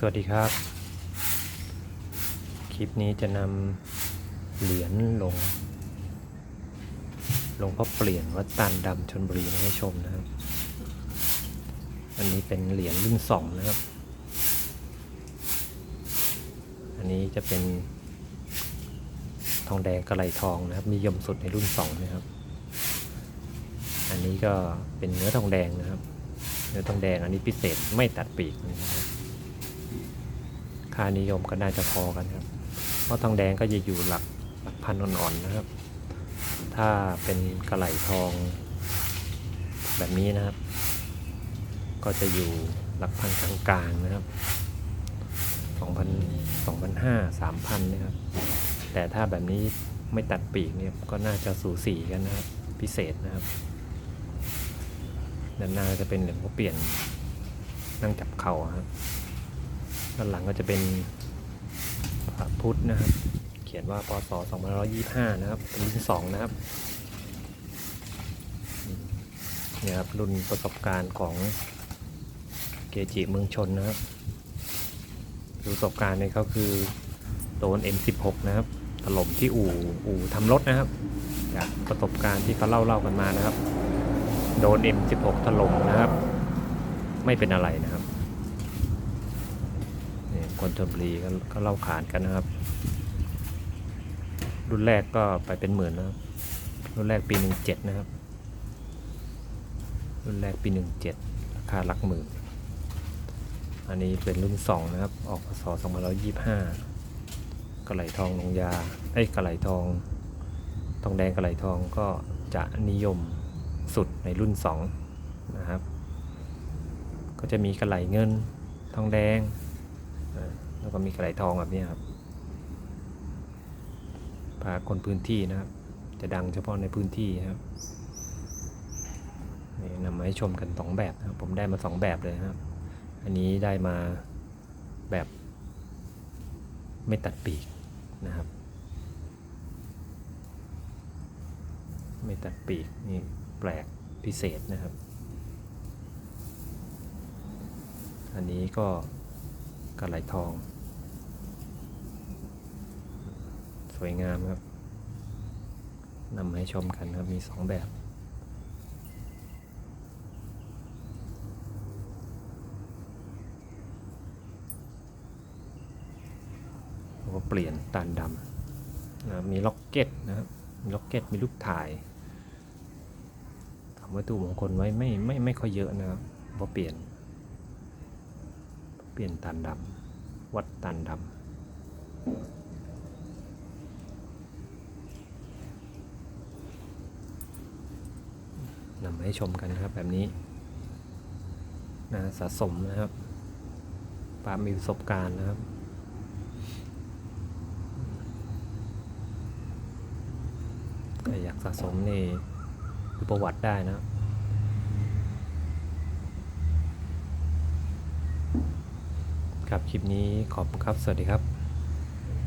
สวัสดีครับ คลิปนี้จะนำเหรียญลง ลงพ่อเปลี่ยนวัดตันดำชนบุรีมาให้ชมนะครับ อันนี้เป็นเหรียญรุ่นสองนะครับ อันนี้จะเป็นทองแดงกระไหลทองนะครับนิยมสุดในรุ่นสองนะครับ อันนี้ก็เป็นเนื้อทองแดงนะครับ เนื้อทองแดงอันนี้พิเศษไม่ตัดปีกนะครับ ค่านิยมก็น่าจะพอกันครับ เพราะทองแดงก็จะอยู่หลักหลักพันอ่อนๆนะครับ ถ้าเป็นกระไหลทองแบบนี้นะครับ ก็จะอยู่หลักพันกลางๆนะครับสองพันสองพันห้าสามพันนะครับ แต่ถ้าแบบนี้ไม่ตัดปีกเนี่ยก็น่าจะสูสีกันนะครับ พิเศษนะครับด้านหน้าจะเป็นเหรียญพ่เปลี่ยนนั่งจับเข่าครับ ด้านหลังก็จะเป็นพระพุทธนะครับ เขียนว่าพศ2525 นะครับ เป็นรุ่นสองนะครับนี่ครับรุ่นประสบการณ์ของเกจิเมืองชนนะครับประสบการณ์เนี่ยก็คือโดน M16 นะครับถล่มที่อู่อู่ทำรถนะครับจากประสบการณ์ที่เขาเล่าเล่ากันมานะครับ โดน M16 ถล่มนะครับ ไม่เป็นอะไรนะครับ คนชนบุรีก็เล่าขานกันนะครับ รุ่นแรกก็ไปเป็นหมื่นนะครับ รุ่นแรกปี17นะครับ รุ่นแรกปี17ราคาหลักหมื่น อันนี้เป็นรุ่น2นะครับ ออกพศ2525กระไหลทองลงยาไอ้ยกระไหลทอง ทองแดงกระไหลทองก็จะนิยมสุดในรุ่น 2 นะครับ ก็จะมีกระไหลเงิน ทองแดง แล้วก็มีกระไหลทองแบบนี้ครับพาคนพื้นที่นะครับ จะดังเฉพาะในพื้นที่ครับนี่นำมาให้ชมกันสองแบบนะครับ ผมได้มาสองแบบเลยครับ อันนี้ได้มาแบบไม่ตัดปีกนะครับ ไม่ตัดปีกนี่แปลกพิเศษนะครับ อันนี้ก็ กระไหลทอง สวยงามครับนำมาให้ชมกันครับ มีสองแบบ แล้วก็เปลี่ยนตันดำนะมีล็อกเก็ตนะครับมีล็อกเก็ตมีลูกถ่ายทำวัตถุมงคลไว้ไม่ไม่ไม่ค่อยเยอะนะครับเพราะเปลี่ยน ปลี่ยนตันดำวัดตันดำนำมาให้ชมกันครับแบบนี้นะสะสมนะครับปามีประสบการณ์นะครับ อยากสะสมนี่ประวัติได้นะครับ ครับคลิปนี้ขอบคุณครับ สวัสดีครับ